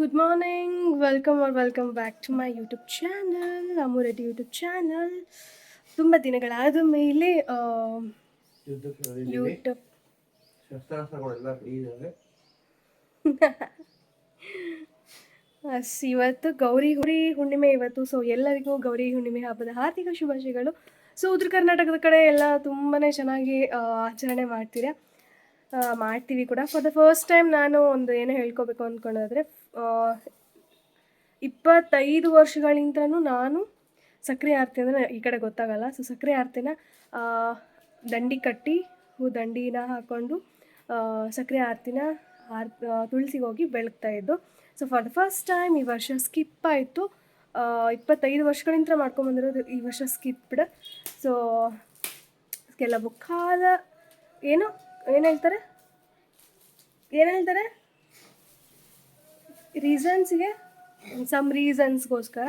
Good morning welcome are welcome back to my YouTube channel Amureddy YouTube channel ತುಂಬ ದಿನಗಳಾದ ಮೇಲೆ. YouTube us ಇವತ್ತು ಗೌರಿ ಗೌರಿ ಹುಣ್ಣಿಮೆ ಇವತ್ತು. ಸೊ ಎಲ್ಲರಿಗೂ ಗೌರಿ ಹುಣ್ಣಿಮೆ ಹಬ್ಬದ ಹಾರ್ದಿಕ ಶುಭಾಶಯಗಳು. ಸೊ ಉತ್ತರ ಕರ್ನಾಟಕದ ಕಡೆ ಎಲ್ಲ ತುಂಬಾ ಚೆನ್ನಾಗಿ ಆಚರಣೆ ಮಾಡ್ತೀರಾ? ಮಾಡ್ತೀವಿ ಕೂಡ. ಫಾರ್ ದ ಫಸ್ಟ್ ಟೈಮ್ ನಾನು ಒಂದು ಏನೋ ಹೇಳ್ಕೊಬೇಕು ಅಂದ್ಕೊಂಡಾದ್ರೆ ಇಪ್ಪತ್ತೈದು ವರ್ಷಗಳಿಂದನೂ ನಾನು ಸಕ್ಕರೆ ಆರತಿ ಅಂದರೆ ಈ ಕಡೆ ಗೊತ್ತಾಗಲ್ಲ. ಸೊ ಸಕ್ಕರೆ ಆರತಿನ ದಂಡಿ ಕಟ್ಟಿ, ಹೂ ದಂಡಿನ ಹಾಕ್ಕೊಂಡು ಸಕ್ಕರೆ ಆರತಿನ ಆರ್ ತುಳಸಿಗೆ ಹೋಗಿ ಬೆಳಗ್ತಾ ಇದ್ದು. So for the first time ಈ ವರ್ಷ ಸ್ಕಿಪ್ ಆಯಿತು. ಇಪ್ಪತ್ತೈದು ವರ್ಷಗಳಿಂದ ಮಾಡ್ಕೊಂಬಂದಿರೋದು ಈ ವರ್ಷ ಸ್ಕಿಪ್ಡ್ ಸೊ ಕೆಲವು ಕಾಲ ಏನು ಏನು ಹೇಳ್ತಾರೆ? ಏನು ಹೇಳ್ತಾರೆ? ರೀಸನ್ಸ್ಗೆ ಸಮ್ ರೀಸನ್ಸ್ಗೋಸ್ಕರ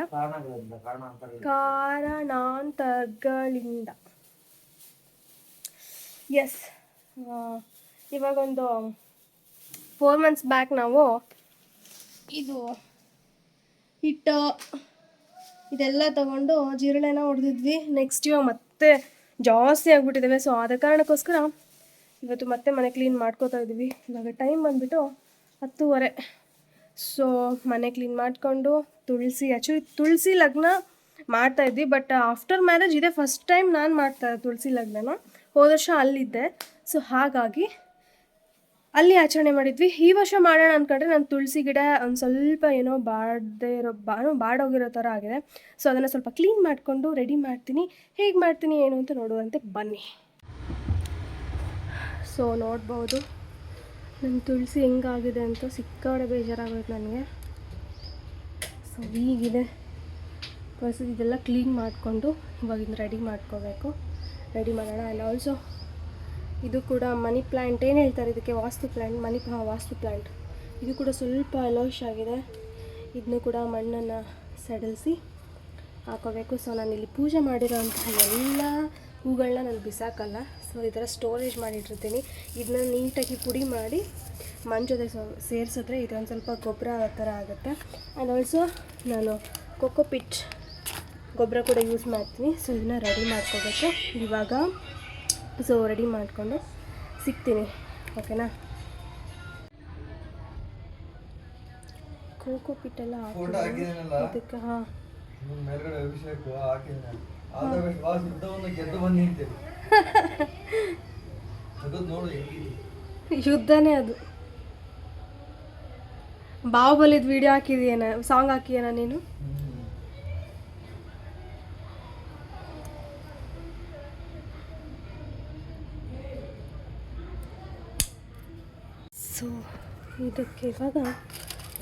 ಕಾರಣಾಂತರಗಳಿಂದ. ಎಸ್ ಇವಾಗೊಂದು ಫೋರ್ ಮಂತ್ಸ್ ಬ್ಯಾಕ್ ನಾವು ಇದು ಹಿಟ್ಟು ಇದೆಲ್ಲ ತಗೊಂಡು ಜಿರಳೆನ ಹೊಡೆದಿದ್ವಿ. ನೆಕ್ಸ್ಟ್ ಇವಾಗ ಮತ್ತೆ ಜಾಸ್ತಿ ಆಗಿಬಿಟ್ಟಿದ್ದಾವೆ. ಸೊ ಆದ ಕಾರಣಕ್ಕೋಸ್ಕರ ಇವತ್ತು ಮತ್ತೆ ಮನೆ ಕ್ಲೀನ್ ಮಾಡ್ಕೋತಾ ಇದ್ದೀವಿ. ಇವಾಗ ಟೈಮ್ ಬಂದುಬಿಟ್ಟು ಹತ್ತೂವರೆ. ಸೊ ಮನೆ ಕ್ಲೀನ್ ಮಾಡಿಕೊಂಡು ತುಳಸಿ ಆ್ಯಕ್ಚುಲಿ ತುಳಸಿ ಲಗ್ನ ಮಾಡ್ತಾ ಇದ್ವಿ ಬಟ್ ಆಫ್ಟರ್ ಮ್ಯಾರೇಜ್ ಇದೇ ಫಸ್ಟ್ ಟೈಮ್ ನಾನು ಮಾಡ್ತಾ ತುಳಸಿ ಲಗ್ನನ. ಹೋದ ವರ್ಷ ಅಲ್ಲಿದ್ದೆ. ಸೊ ಹಾಗಾಗಿ ಅಲ್ಲಿ ಆಚರಣೆ ಮಾಡಿದ್ವಿ. ಈ ವರ್ಷ ಮಾಡೋಣ ಅಂದ್ಕೊಂಡ್ರೆ ನಾನು ತುಳಸಿ ಗಿಡ ಒಂದು ಸ್ವಲ್ಪ ಏನೋ ಬಾಡದೇ ಇರೋ, ಬಾ ಬಾಡೋಗಿರೋ ಥರ ಆಗಿದೆ. ಸೊ ಅದನ್ನು ಸ್ವಲ್ಪ ಕ್ಲೀನ್ ಮಾಡಿಕೊಂಡು ರೆಡಿ ಮಾಡ್ತೀನಿ. ಹೇಗೆ ಮಾಡ್ತೀನಿ, ಏನು ಅಂತ ನೋಡುವಂತೆ ಬನ್ನಿ. ಸೊ ನೋಡ್ಬೋದು. ನನ್ನ ತುಳಸಿ ಹೆಂಗಾಗಿದೆ ಅಂತ ಸಿಕ್ಕಾಡೆ ಬೇಜಾರಾಗೋಯ್ತು ನನಗೆ. ಸೊ ಈಗಿದೆ. ಫಸ್ಟ್ ಇದೆಲ್ಲ ಕ್ಲೀನ್ ಮಾಡಿಕೊಂಡು ಇವಾಗಿಂದ ರೆಡಿ ಮಾಡ್ಕೋಬೇಕು. ರೆಡಿ ಮಾಡೋಣ. ಆ್ಯಂಡ್ ಆಲ್ಸೋ ಇದು ಕೂಡ ಮನಿ ಪ್ಲ್ಯಾಂಟ್ ಏನು ಹೇಳ್ತಾರೆ ಇದಕ್ಕೆ? ವಾಸ್ತು ಪ್ಲ್ಯಾಂಟ್ ಮನಿ ವಾಸ್ತು ಪ್ಲ್ಯಾಂಟ್ ಇದು ಕೂಡ ಸ್ವಲ್ಪ ಅಲೋಶ್ ಆಗಿದೆ. ಇದನ್ನು ಕೂಡ ಮಣ್ಣನ್ನು ಸಡಿಲಿಸಿ ಹಾಕೋಬೇಕು. ಸೊ ನಾನು ಇಲ್ಲಿ ಪೂಜೆ ಮಾಡಿರೋಂತಹ ಎಲ್ಲ ಹೂಗಳನ್ನ ನಾನು ಬಿಸಾಕಲ್ಲ. ಸೊ ಈ ಥರ ಸ್ಟೋರೇಜ್ ಮಾಡಿಟ್ಟಿರ್ತೀನಿ. ಇದನ್ನ ನೀಟಾಗಿ ಪುಡಿ ಮಾಡಿ ಮಣ್ಣು ಜೊತೆ ಸೇರಿಸಿದ್ರೆ ಇದೊಂದು ಸ್ವಲ್ಪ ಗೊಬ್ಬರ ಆ ಥರ ಆಗುತ್ತೆ. ಆ್ಯಂಡ್ ಆಲ್ಸೋ ನಾನು ಕೊಕೋಪಿಟ್ ಗೊಬ್ಬರ ಕೂಡ ಯೂಸ್ ಮಾಡ್ತೀನಿ. ಸೊ ಇದನ್ನ ರೆಡಿ ಮಾಡ್ಕೋಬೇಕು. ಇವಾಗ ಸೊ ರೆಡಿ ಮಾಡಿಕೊಂಡು ಸಿಗ್ತೀನಿ. ಓಕೆನಾ ಕೋಕೋ ಪಿಟ್ಟೆಲ್ಲ ಹಾಕಿ ಅದಕ್ಕೆ ಹಾಂ. ಯುದ್ಧವನ್ನು ಗೆದ್ದು ನೋಡು ಹೆಂಗಿದೆ. ಯುದ್ಧನೇ ಅದು. ಬಾಹುಬಲಿದ್ ವಿಡಿಯೋ ಹಾಕಿದೇನ ಸಾಂಗ್ ಹಾಕಿಯೇನ ನೀನು? ಸೊ ಇದಕ್ಕೆ ಇವಾಗ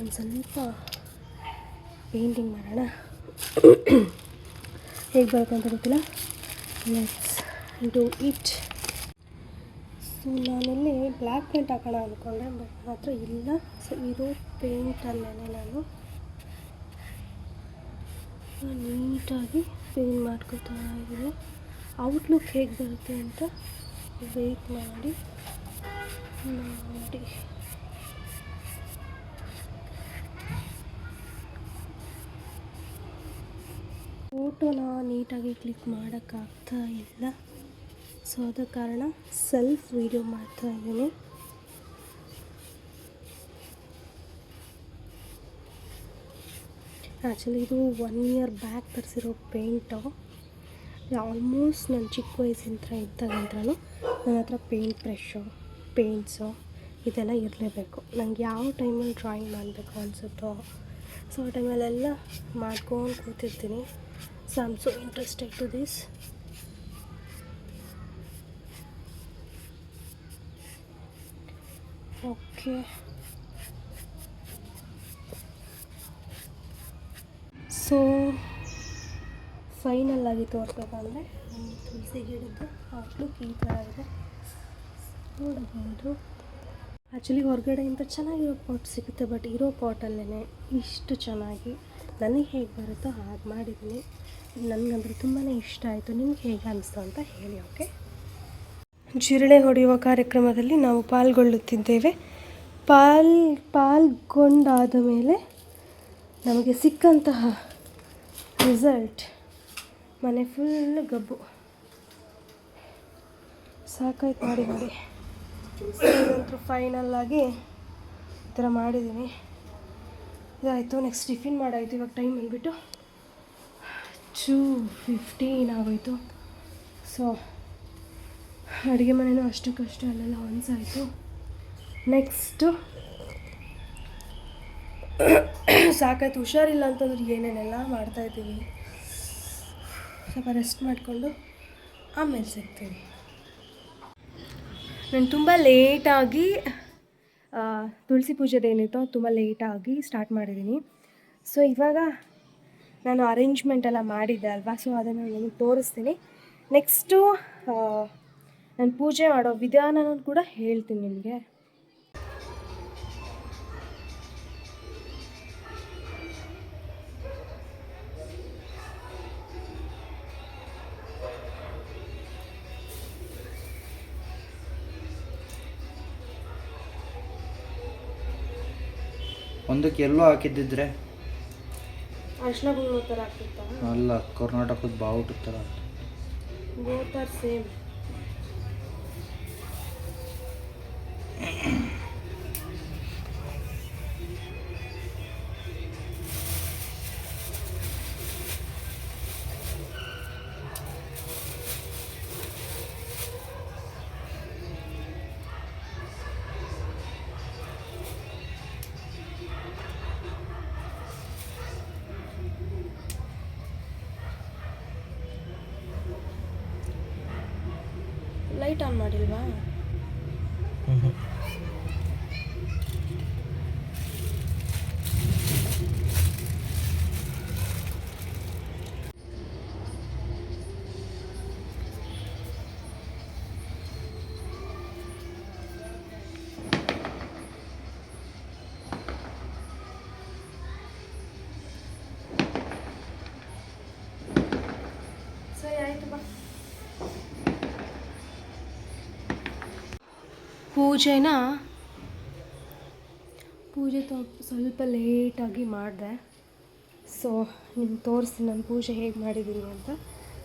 ಒಂದು ಸ್ವಲ್ಪ ಪೇಂಟಿಂಗ್ ಮಾಡೋಣ. ಹೇಗೆ ಬರುತ್ತೆ ಅಂತ ಗೊತ್ತಿಲ್ಲ. ಲೆಟ್ಸ್ ಡೂ ಇಟ್ ಸೊ ನಾನಿಲ್ಲಿ ಬ್ಲ್ಯಾಕ್ ಪೇಂಟ್ ಹಾಕೋಣ ಅಂದ್ಕೊಂಡೆ ಬಟ್ ಮಾತ್ರ ಇಲ್ಲ. ಸೊ ಇರೋ ಪೇಂಟಲ್ಲೇ ನಾನು. ನೀಟಾಗಿ ಪೇಂಟ್ ಮಾಡ್ಕೋತಾ ಇದ್ದೀನಿ. ಔಟ್ಲುಕ್ ಹೇಗೆ ಬರುತ್ತೆ ಅಂತ ವೆಯ್ಟ್ ಮಾಡಿ. ನೋಡಿ. ಫೋಟೋನ ನೀಟಾಗಿ ಕ್ಲಿಕ್ ಮಾಡೋಕ್ಕಾಗ್ತಾ ಇಲ್ಲ. ಸೊ, ಅದ ಕಾರಣ ಸೆಲ್ಫ್ ವಿಡಿಯೋ ಮಾಡ್ತಾ ಇದ್ದೀನಿ. ಆ್ಯಕ್ಚುಲಿ ಇದು ಒನ್ ಇಯರ್ ಬ್ಯಾಕ್ ತರಿಸಿರೋ ಪೇಂಟು. ಆಲ್ಮೋಸ್ಟ್ ನನ್ನ ಚಿಕ್ಕ ವಯಸ್ಸಿಂತ್ರ ಇದ್ದಾಗಂದ್ರೂ ನನ್ನ ಹತ್ರ ಪೇಂಟ್ ಬ್ರಷು, ಪೇಂಟ್ಸು ಇದೆಲ್ಲ ಇರಲೇಬೇಕು. ನನಗೆ ಯಾವ ಟೈಮಲ್ಲಿ ಡ್ರಾಯಿಂಗ್ ಮಾಡಬೇಕು ಅನಿಸುತ್ತೋ, ಸೊ ಆ ಟೈಮಲ್ಲೆಲ್ಲ ಮಾಡ್ಕೊಂಡು ಕೂತಿರ್ತೀನಿ. So I'm so interested to this okay so final ಆಗಿ ತೋರಿಸ್ಬೇಕಂದ್ರೆ ನಮ್ಮ ತುಳಸಿ ಗಿಡದ್ದು ಔಟ್ಲುಕ್ ಈ ಥರ ಇದೆ. ನೋಡಬಹುದು. ಆ್ಯಕ್ಚುಲಿ ಹೊರಗಡೆಯಿಂದ ಚೆನ್ನಾಗಿರೋ ಪಾಟ್ ಸಿಗುತ್ತೆ ಬಟ್ ಇರೋ ಪಾಟಲ್ಲೇ ಇಷ್ಟು ಚೆನ್ನಾಗಿ, ನನಗೆ ಹೇಗೆ ಬರುತ್ತೋ ಹಾಗೆ ಮಾಡಿದ್ದೀನಿ. ನನಗಂದ್ರೆ ತುಂಬಾ ಇಷ್ಟ ಆಯಿತು. ನಿಮ್ಗೆ ಹೇಗೆ ಅನಿಸ್ತು ಅಂತ ಹೇಳಿ ಓಕೆ ಜಿರಳೆ ಹೊಡೆಯುವ ಕಾರ್ಯಕ್ರಮದಲ್ಲಿ ನಾವು ಪಾಲ್ಗೊಳ್ಳುತ್ತಿದ್ದೇವೆ. ಪಾಲ್, ಪಾಲ್ಗೊಂಡಾದ ಮೇಲೆ ನಮಗೆ ಸಿಕ್ಕಂತಹ ರಿಸಲ್ಟ್ ಮನೆ ಫುಲ್ ಗಬ್ಬು. ಸಾಕಾಯ್ತು ಮಾಡಿ ಮಾಡಿ. ಇದಂತೂ ಫೈನಲ್ ಆಗಿ ಈ ಥರ ಮಾಡಿದ್ದೀನಿ. ಇದಾಯಿತು ನೆಕ್ಸ್ಟ್ ಟಿಫಿನ್ ಮಾಡಾಯಿತು, ಇವಾಗ ಟೈಮ್ ಬಂದುಬಿಟ್ಟು ಟೂ ಫಿಫ್ಟೀನ್ ಆಗೋಯಿತು. ಸೊ ಅಡುಗೆ ಮನೆಯೂ ಅಷ್ಟಕ್ಕಷ್ಟು ಅಲ್ಲೆಲ್ಲ ಹೊಂದ್ಸಾಯಿತು ನೆಕ್ಸ್ಟು ಸಾಕಾಯ್ತು. ಹುಷಾರಿಲ್ಲ ಅಂತಂದ್ರೆ ಏನೇನೆಲ್ಲ ಮಾಡ್ತಾಯಿದ್ದೀವಿ ಸ್ವಲ್ಪ ರೆಸ್ಟ್ ಮಾಡಿಕೊಂಡು ಆಮೇಲೆ ಸಿಗ್ತೀವಿ ನಾನು ತುಂಬ ಲೇಟಾಗಿ ತುಳಸಿ ಪೂಜೆದೇನಿತ್ತೋ, ತುಂಬ ಲೇಟಾಗಿ ಸ್ಟಾರ್ಟ್ ಮಾಡಿದ್ದೀನಿ. ಸೊ ಇವಾಗ ನಾನು ಅರೇಂಜ್ಮೆಂಟ್ ಎಲ್ಲ ಮಾಡಿದ್ದೆ ಅಲ್ವಾ? ಸೊ ಅದನ್ನು ನಿಮಗೆ ತೋರಿಸ್ತೀನಿ. ನೆಕ್ಸ್ಟು ನಾನು ಪೂಜೆ ಮಾಡೋ ವಿಧಾನನೂ ಕೂಡ ಹೇಳ್ತೀನಿ ನಿಮಗೆ. ಒಂದಕ್ಕೆ ಎಲ್ಲೋ ಹಾಕಿದ್ದಿದ್ರೆ ಅರ್ಶಿನ ಕುಂಕುಮ ಥರ ಆಗ್ತಿತ್ತಾ? ಅಲ್ಲ ಕರ್ನಾಟಕದ ಬಾವುಟ ಥರ both are same. Light on ಮಾಡಿಲ್ವಾ? ಸರಿ ಆಯಿತು ಬಾ. ಪೂಜೆನ ಪೂಜೆ ತೊ ಸ್ವಲ್ಪ ಲೇಟಾಗಿ ಮಾಡಿದೆ. ಸೊ ನಿಮ್ಗೆ ತೋರಿಸಿ ನಾನು ಪೂಜೆ ಹೇಗೆ ಮಾಡಿದ್ದೀನಿ ಅಂತ.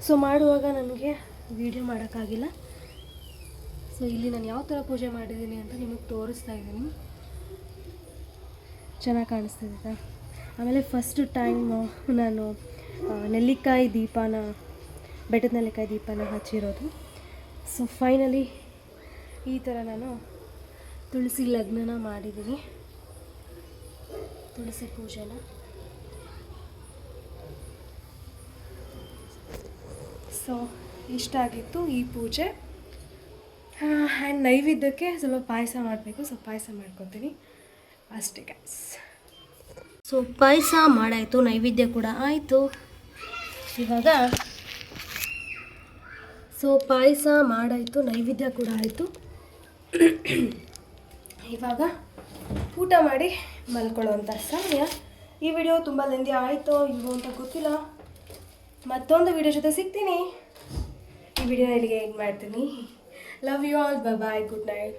ಸೊ ಮಾಡುವಾಗ ನನಗೆ ವೀಡಿಯೋ ಮಾಡೋಕ್ಕಾಗಿಲ್ಲ. ಸೊ ಇಲ್ಲಿ ನಾನು ಯಾವ ಥರ ಪೂಜೆ ಮಾಡಿದ್ದೀನಿ ಅಂತ ನಿಮಗೆ ತೋರಿಸ್ತಾ ಇದ್ದೀನಿ. ಚೆನ್ನಾಗಿ ಕಾಣಿಸ್ತಿದೆ ಆಮೇಲೆ ಫಸ್ಟ್ ಟೈಮ್ ನಾನು ನೆಲ್ಲಿಕಾಯಿ ದೀಪನ, ಬೆಟ್ಟದ ನೆಲ್ಲಿಕಾಯಿ ದೀಪನ ಹಚ್ಚಿರೋದು. ಸೊ ಫೈನಲಿ ಈ ಥರ ನಾನು ತುಳಸಿ ಲಗ್ನನ ಮಾಡಿದ್ದೀನಿ. ತುಳಸಿ ಪೂಜೆನ. ಸೊ ಇಷ್ಟ ಆಗಿತ್ತು ಈ ಪೂಜೆ. ಆ್ಯಂಡ್ ನೈವೇದ್ಯಕ್ಕೆ ಸ್ವಲ್ಪ ಪಾಯಸ ಮಾಡಬೇಕು ಸೊ ಪಾಯಸ ಮಾಡ್ಕೊತೀನಿ. ಅಷ್ಟೇ ಗ್ಯಾಸ್ ಸೊ ಪಾಯಸ ಮಾಡಾಯಿತು, ನೈವೇದ್ಯ ಕೂಡ ಆಯಿತು. ಇವಾಗ ಸೊ ಪಾಯಸ ಮಾಡಾಯಿತು, ನೈವೇದ್ಯ ಕೂಡ ಆಯಿತು. ಇವಾಗ ಊಟ ಮಾಡಿ ಮಲ್ಕೊಳ್ಳುವಂಥ ಸಮಯ. ಈ ವಿಡಿಯೋ ತುಂಬ ಲೆಂದಿ ಆಯಿತೋ ಇಲ್ವೋ ಅಂತ ಗೊತ್ತಿಲ್ಲ. ಮತ್ತೊಂದು ವಿಡಿಯೋ ಜೊತೆ ಸಿಗ್ತೀನಿ. ಈ ವಿಡಿಯೋ ಇಲ್ಲಿಗೆ ಹೆಂಗೆ ಮಾಡ್ತೀನಿ. Love you all bye good night